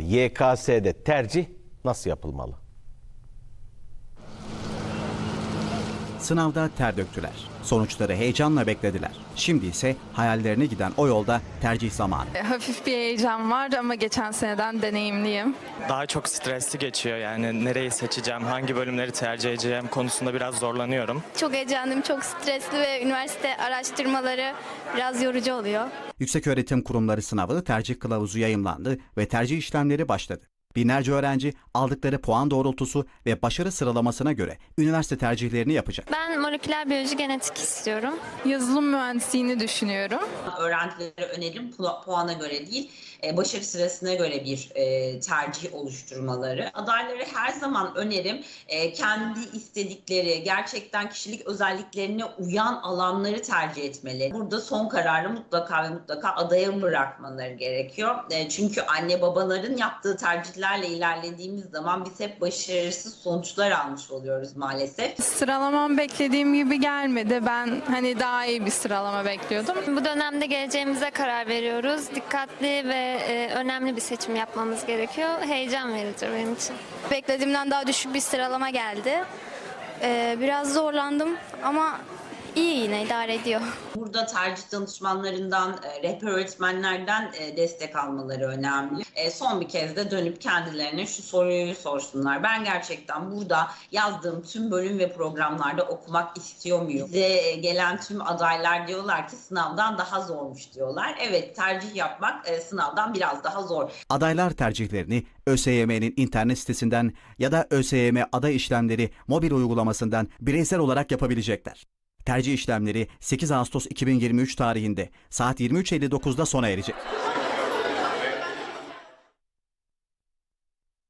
YKS'de tercih nasıl yapılmalı? Sınavda ter döktüler. Sonuçları heyecanla beklediler. Şimdi ise hayallerine giden o yolda tercih zamanı. E, Hafif bir heyecan var ama geçen seneden deneyimliyim. Daha çok stresli geçiyor yani nereyi seçeceğim, hangi bölümleri tercih edeceğim konusunda biraz zorlanıyorum. Çok heyecanlıyım, çok stresli ve üniversite araştırmaları biraz yorucu oluyor. Yükseköğretim Kurumları sınavı tercih kılavuzu yayımlandı ve tercih işlemleri başladı. Binlerce öğrenci aldıkları puan doğrultusu ve başarı sıralamasına göre üniversite tercihlerini yapacak. Ben moleküler biyoloji genetik istiyorum. Yazılım mühendisliğini düşünüyorum. öğrencilere önerim pu- puana göre değil, e, başarı sırasına göre bir e, tercih oluşturmaları. Adaylara her zaman önerim e, kendi istedikleri, gerçekten kişilik özelliklerine uyan alanları tercih etmeli. Burada son kararı mutlaka ve mutlaka adaya bırakmaları gerekiyor. Çünkü anne babaların yaptığı tercihlerle ilerlediğimiz zaman biz hep başarısız sonuçlar almış oluyoruz maalesef. Sıralamam beklediğim gibi gelmedi. Ben hani daha iyi bir sıralama bekliyordum. Bu dönemde geleceğimize karar veriyoruz. Dikkatli ve e, önemli bir seçim yapmamız gerekiyor. Heyecan verici benim için. Beklediğimden daha düşük bir sıralama geldi. Ee, biraz zorlandım ama iyi yine idare ediyor. Burada tercih danışmanlarından, e, rehber öğretmenlerden e, destek almaları önemli. E, Son bir kez de dönüp kendilerine şu soruyu sorsunlar. Ben gerçekten burada yazdığım tüm bölüm ve programlarda okumak istiyor muyum? Bize gelen tüm adaylar diyorlar ki sınavdan daha zormuş diyorlar. Evet tercih yapmak sınavdan biraz daha zor. Adaylar tercihlerini ÖSYM'nin internet sitesinden ya da ÖSYM aday işlemleri mobil uygulamasından bireysel olarak yapabilecekler. Tercih işlemleri 8 Ağustos 2023 tarihinde saat 23.59'da sona erecek.